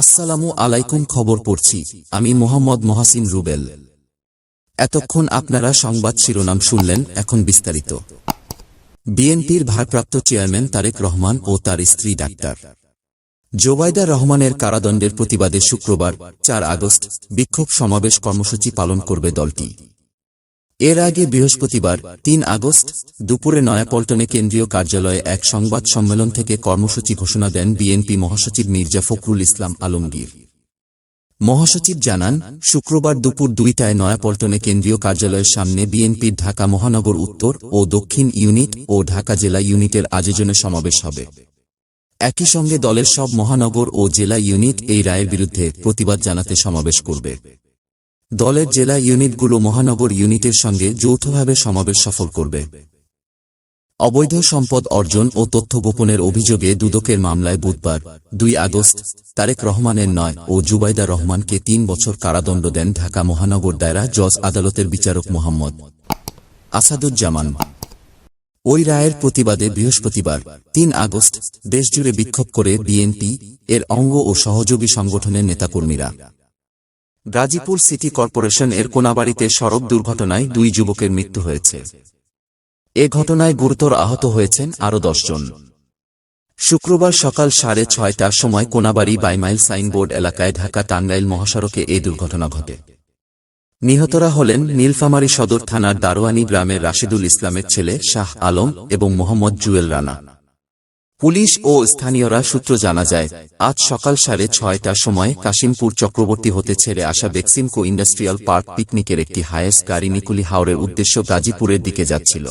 আসসালামু আলাইকুম খবর পড়ছি, আমি মোহাম্মদ মহাসিন রুবেল। এতক্ষণ আপনারা সংবাদ শিরোনাম শুনলেন, এখন বিস্তারিত। বিএনপির ভারপ্রাপ্ত চেয়ারম্যান তারেক রহমান ও তার স্ত্রী ডাক্তার। জোবাইদা রহমানের কারাদণ্ডের প্রতিবাদে শুক্রবার, চার আগস্ট, বিক্ষোভ সমাবেশ কর্মসূচি পালন করবে দলটি। এর আগে বৃহস্পতিবার, তিন আগস্ট, দুপুরে নয়াপল্টনে কেন্দ্রীয় কার্যালয়ে এক সংবাদ সম্মেলন থেকে কর্মসূচি ঘোষণা দেন বিএনপি মহাসচিব মির্জা ফখরুল ইসলাম আলমগীর। মহাসচিব জানান, শুক্রবার দুপুর দুইটায় নয়াপল্টনে কেন্দ্রীয় কার্যালয়ের সামনে বিএনপির ঢাকা মহানগর উত্তর ও দক্ষিণ ইউনিট ও ঢাকা জেলা ইউনিটের আয়োজনে সমাবেশ হবে। একই সঙ্গে দলের সব মহানগর ও জেলা ইউনিট এই রায়ের বিরুদ্ধে প্রতিবাদ জানাতে সমাবেশ করবে। দলের জেলা ইউনিটগুলো মহানগর ইউনিটের সঙ্গে যৌথভাবে সমাবেশ সফল করবে। অবৈধ সম্পদ অর্জন ও তথ্য গোপনের অভিযোগে দুদকের মামলায় বুধবার, দুই আগস্ট, তারেক রহমানের নয় ও জুবাইদা রহমানকে তিন বছর কারাদণ্ড দেন ঢাকা মহানগর দায়রা জজ আদালতের বিচারক মোহাম্মদ আসাদুজ্জামান। ওই রায়ের প্রতিবাদে বৃহস্পতিবার, তিন আগস্ট, দেশজুড়ে বিক্ষোভ করে বিএনপি, এর অঙ্গ ও সহযোগী সংগঠনের নেতাকর্মীরা। গাজীপুর সিটি কর্পোরেশন এর কোনাবাড়িতে সড়ক দুর্ঘটনায় দুই যুবকের মৃত্যু হয়েছে। এ ঘটনায় গুরুতর আহত হয়েছেন আরও দশজন। শুক্রবার সকাল সাড়ে ছয়টার সময় কোনাবাড়ি বাইমাইল সাইনবোর্ড এলাকায় ঢাকা টাঙ্গাইল মহাসড়কে এই দুর্ঘটনা ঘটে। নিহতরা হলেন নীলফামারী সদর থানার দারোয়ানি গ্রামের রাশিদুল ইসলামের ছেলে শাহ আলম এবং মোহাম্মদ জুয়েল রানা। পুলিশ ও স্থানীয়রা সূত্র জানা যায়, আজ সকাল সাড়ে ছয়টার সময় কাশিমপুর চক্রবর্তী হতে ছেড়ে আসা বেক্সিমকো ইন্ডাস্ট্রিয়াল পার্ক পিকনিকের একটি হায়েস্ট গাড়ি নিকুলি হাওড়ের উদ্দেশ্য গাজীপুরের দিকে যাচ্ছিল।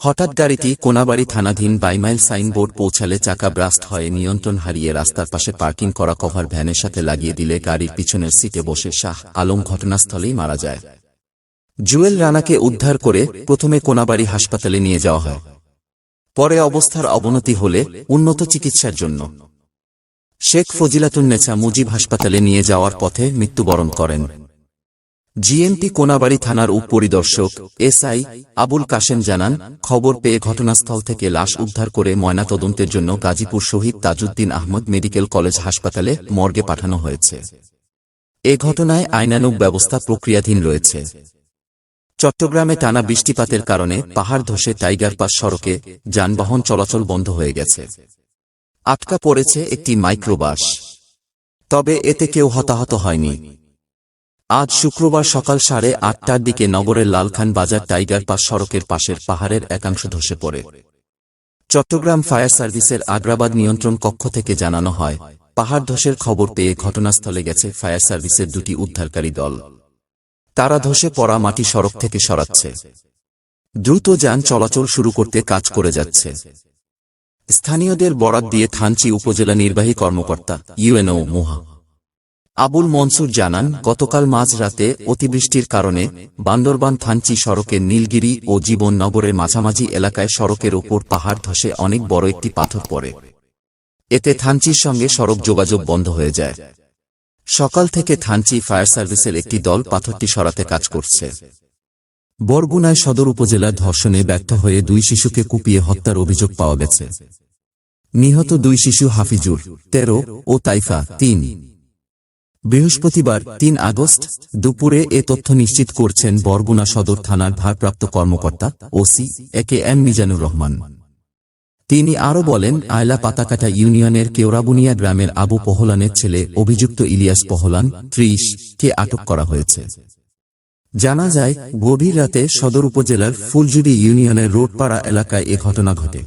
হঠাৎ গাড়িটি কোনাবাড়ি থানাধীন বাইমাইল সাইনবোর্ড পৌঁছালে চাকা ব্রাস্ট হয়ে নিয়ন্ত্রণ হারিয়ে রাস্তার পাশে পার্কিং করা কভার ভ্যানের সাথে লাগিয়ে দিলে গাড়ির পিছনের সিটে বসে শাহ আলম ঘটনাস্থলেই মারা যায়। জুয়েল রানাকে উদ্ধার করে প্রথমে কোনাবাড়ি হাসপাতালে নিয়ে যাওয়া হয়। পরে অবস্থার অবনতি হলে উন্নত চিকিৎসার জন্য। শেখ ফজিলাতুন্নেছা মুজিব হাসপাতালে নিয়ে যাওয়ার পথে মৃত্যুবরণ করেন। জিএমপি কোনাবাড়ি থানার উপপরিদর্শক এসআই আবুল কাশেম জানান, খবর পেয়ে ঘটনাস্থল থেকে লাশ উদ্ধার করে ময়নাতদন্তের জন্য গাজীপুর শহীদ তাজউদ্দিন আহমদ মেডিকেল কলেজ হাসপাতালে মর্গে পাঠানো হয়েছে। এ ঘটনায় আইনানুগ ব্যবস্থা প্রক্রিয়াধীন রয়েছে। চট্টগ্রামে টানা বৃষ্টিপাতের কারণে পাহাড় ধসে টাইগার পাস সড়কে যানবাহন চলাচল বন্ধ হয়ে গেছে। আটকা পড়েছে একটি মাইক্রোবাস। তবে এতে কেউ হতাহত হয়নি। আজ শুক্রবার সকাল সাড়ে আটটার দিকে নগরের লালখান বাজার টাইগার পাস সড়কের পাশের পাহাড়ের একাংশ ধসে পড়ে। চট্টগ্রাম ফায়ার সার্ভিসের আগ্রাবাদ নিয়ন্ত্রণ কক্ষ থেকে জানানো হয়, পাহাড় ধসের খবর পেয়ে ঘটনাস্থলে গেছে ফায়ার সার্ভিসের দুটি উদ্ধারকারী দল। তারা ধসে পড়া মাটি সড়ক থেকে সরাচ্ছে। দ্রুত যান চলাচল শুরু করতে কাজ করে যাচ্ছে। স্থানীয়দের বরাত দিয়ে থানচি উপজেলা নির্বাহী কর্মকর্তা, ইউএনও মোহা। আবুল মনসুর জানান, গতকাল মাঝরাতে অতিবৃষ্টির কারণে বান্দরবান থানচি সড়কের নীলগিরি ও জীবননগরের মাঝামাঝি এলাকায় সড়কের ওপর পাহাড় ধসে অনেক বড় একটি পাথর পড়ে। এতে থানচির সঙ্গে সড়ক যোগাযোগ বন্ধ হয়ে যায়। সকাল থেকে থানচি ফায়ার সার্ভিসের একটি দল পাথরটি সরাতে কাজ করছে। বরগুনায় সদর উপজেলার ধর্ষণে ব্যর্থ হয়ে দুই শিশুকে কুপিয়ে হত্যার অভিযোগ পাওয়া গেছে। নিহত দুই শিশু হাফিজুর, তেরো ও তাইফা, তিন। বৃহস্পতিবার, তিন আগস্ট, দুপুরে এ তথ্য নিশ্চিত করছেন বরগুনা সদর থানার ভারপ্রাপ্ত কর্মকর্তা, OC, A K M Mizanur Rahman. তিনি আরও বলেন, আয়লা পাতাকাটা ইউনিয়নের কেওরাবুনিয়া গ্রামের আবু পহলানের ছেলে অভিযুক্ত ইলিয়াস পহলান, ত্রিশ, কে আটক করা হয়েছে। জানা যায়, গভীর রাতে সদর উপজেলার ফুলজুড়ি ইউনিয়নের রোডপাড়া এলাকায় এ ঘটনা ঘটে।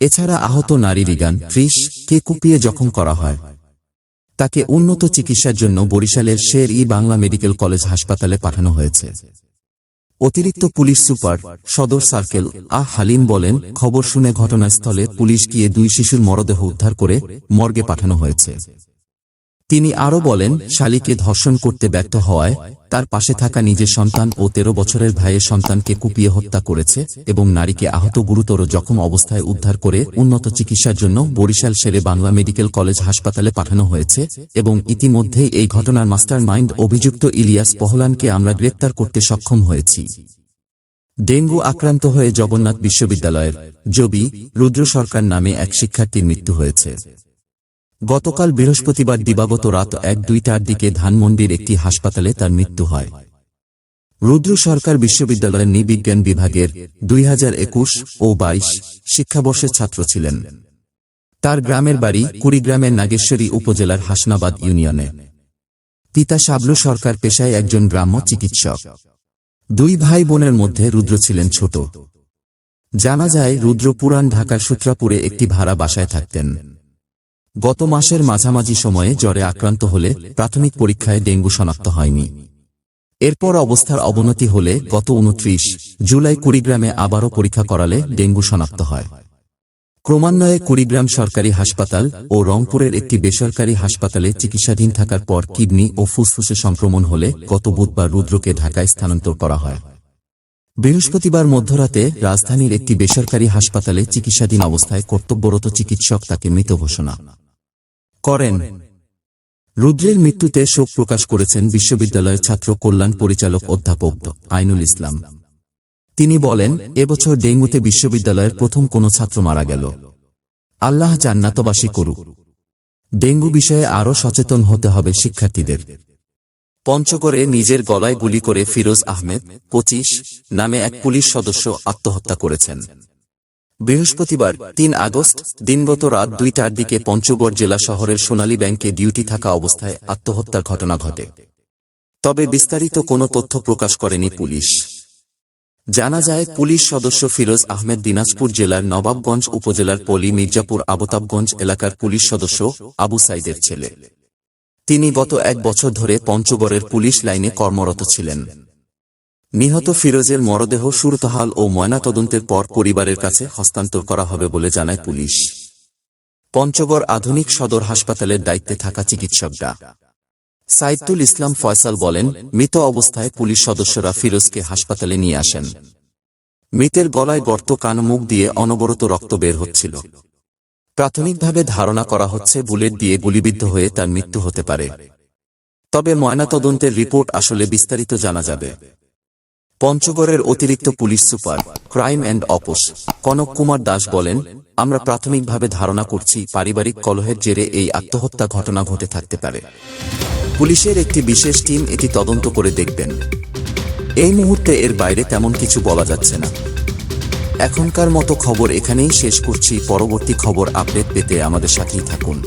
এছাড়া আহত নারী রিগান ত্রিশ, কে কুপিয়ে জখম করা হয়। তাকে উন্নত চিকিৎসার জন্য বরিশালের শের ই বাংলা মেডিকেল কলেজ হাসপাতালে পাঠানো হয়েছে। অতিরিক্ত পুলিশ সুপার সদর সার্কেল আহ হালিম বলেন, খবর শুনে ঘটনাস্থলে পুলিশ গিয়ে দুই শিশুর মরদেহ উদ্ধার করে মর্গে পাঠানো হয়েছে। তিনি আরও বলেন, শালিকে ধর্ষণ করতে ব্যর্থ হওয়ায় তার পাশে থাকা নিজের সন্তান ও তেরো বছরের ভাইয়ের সন্তানকে কুপিয়ে হত্যা করেছে এবং নারীকে আহত গুরুতর জখম অবস্থায় উদ্ধার করে উন্নত চিকিৎসার জন্য বরিশাল শেরে বাংলা মেডিকেল কলেজ হাসপাতালে পাঠানো হয়েছে এবং ইতিমধ্যেই এই ঘটনার মাস্টার মাইন্ড অভিযুক্ত ইলিয়াস পহলানকে আমরা গ্রেপ্তার করতে সক্ষম হয়েছি। ডেঙ্গু আক্রান্ত হয়ে জগন্নাথ বিশ্ববিদ্যালয়ের জবি রুদ্র সরকার নামে এক শিক্ষার্থীর মৃত্যু হয়েছে। গতকাল বৃহস্পতিবার দিবাগত রাত এক দুইটার দিকে ধানমন্ডির একটি হাসপাতালে তার মৃত্যু হয়। রুদ্র সরকার বিশ্ববিদ্যালয়ের নৃবিজ্ঞান বিভাগের দুই হাজার একুশ ও বাইশ শিক্ষাবর্ষের ছাত্র ছিলেন। তার গ্রামের বাড়ি কুড়িগ্রামের নাগেশ্বরী উপজেলার হাসনাবাদ ইউনিয়নে। পিতা শাবলু সরকার পেশায় একজন গ্রাম্য চিকিৎসক। দুই ভাই বোনের মধ্যে রুদ্র ছিলেন ছোট। জানা যায়, রুদ্র পুরান ঢাকার সূত্রাপুরে একটি ভাড়া বাসায় থাকতেন। গত মাসের মাঝামাঝি সময়ে জ্বরে আক্রান্ত হলে প্রাথমিক পরীক্ষায় ডেঙ্গু শনাক্ত হয়নি। এরপর অবস্থার অবনতি হলে গত উনত্রিশ জুলাই কুড়িগ্রামে আবারও পরীক্ষা করালে ডেঙ্গু শনাক্ত হয়। ক্রমান্বয়ে কুড়িগ্রাম সরকারি হাসপাতাল ও রংপুরের একটি বেসরকারি হাসপাতালে চিকিৎসাধীন থাকার পর কিডনি ও ফুসফুসে সংক্রমণ হলে গত বুধবার রুদ্রকে ঢাকায় স্থানান্তর করা হয়। বৃহস্পতিবার মধ্যরাতে রাজধানীর একটি বেসরকারি হাসপাতালে চিকিৎসাধীন অবস্থায় কর্তব্যরত চিকিৎসক তাকে মৃত ঘোষণা। করেন। রুদ্রের মৃত্যুতে শোক প্রকাশ করেছেন বিশ্ববিদ্যালয়ের ছাত্র কল্যাণ পরিচালক অধ্যাপক আইনুল ইসলাম। তিনি বলেন, এবছর ডেঙ্গুতে বিশ্ববিদ্যালয়ের প্রথম কোনো ছাত্র মারা গেল। আল্লাহ জান্নাতবাসী করুক। ডেঙ্গু বিষয়ে আরও সচেতন হতে হবে শিক্ষার্থীদের। পঞ্চগড়ে নিজের গলায় গুলি করে ফিরোজ আহমেদ, পঁচিশ, নামে এক পুলিশ সদস্য আত্মহত্যা করেছেন। বৃহস্পতিবার, তিন আগস্ট, দিনগত রাত দুইটার দিকে পঞ্চগড় জেলা শহরের সোনালী ব্যাংকে ডিউটি থাকা অবস্থায় আত্মহত্যার ঘটনা ঘটে। তবে বিস্তারিত কোনো তথ্য প্রকাশ করেনি পুলিশ। জানা যায়, পুলিশ সদস্য ফিরোজ আহমেদ দিনাজপুর জেলার নবাবগঞ্জ উপজেলার পলি মির্জাপুর আবতাবগঞ্জ এলাকার পুলিশ সদস্য আবু সাইদের ছেলে। তিনি গত এক বছর ধরে পঞ্চগড়ের পুলিশ লাইনে কর্মরত ছিলেন। নিহত ফিরোজের মরদেহ সুরতহাল ও ময়নাতদন্তের পর পরিবারের কাছে হস্তান্তর করা হবে বলে জানায় পুলিশ। পঞ্চগড় আধুনিক সদর হাসপাতালের দায়িত্বে থাকা চিকিৎসক ডা সাইদুল ইসলাম ফয়সাল বলেন, মৃত অবস্থায় পুলিশ সদস্যরা ফিরোজকে হাসপাতালে নিয়ে আসেন। মৃতের গলায় গর্ত কান মুখ দিয়ে অনবরত রক্ত বের হচ্ছিল। প্রাথমিকভাবে ধারণা করা হচ্ছে বুলেট দিয়ে গুলিবিদ্ধ হয়ে তার মৃত্যু হতে পারে। তবে ময়নাতদন্তের রিপোর্ট আসলে বিস্তারিত জানা যাবে। পঞ্চগড়ের অতিরিক্ত police super, crime and ops, Kanak Kumar Das বলেন, আমরা প্রাথমিকভাবে ধারণা করছি পারিবারিক কলহের জেরে এই আত্মহত্যা ঘটনা ঘটে থাকতে পারে। পুলিশের একটি বিশেষ টিম এটি তদন্ত করে দেখবেন। এই মুহূর্তে এর বাইরে তেমন কিছু বলা যাচ্ছে না। এখনকার মতো খবর এখানেই শেষ করছি। পরবর্তী খবর আপডেট পেতে আমাদের সাথেই থাকুন।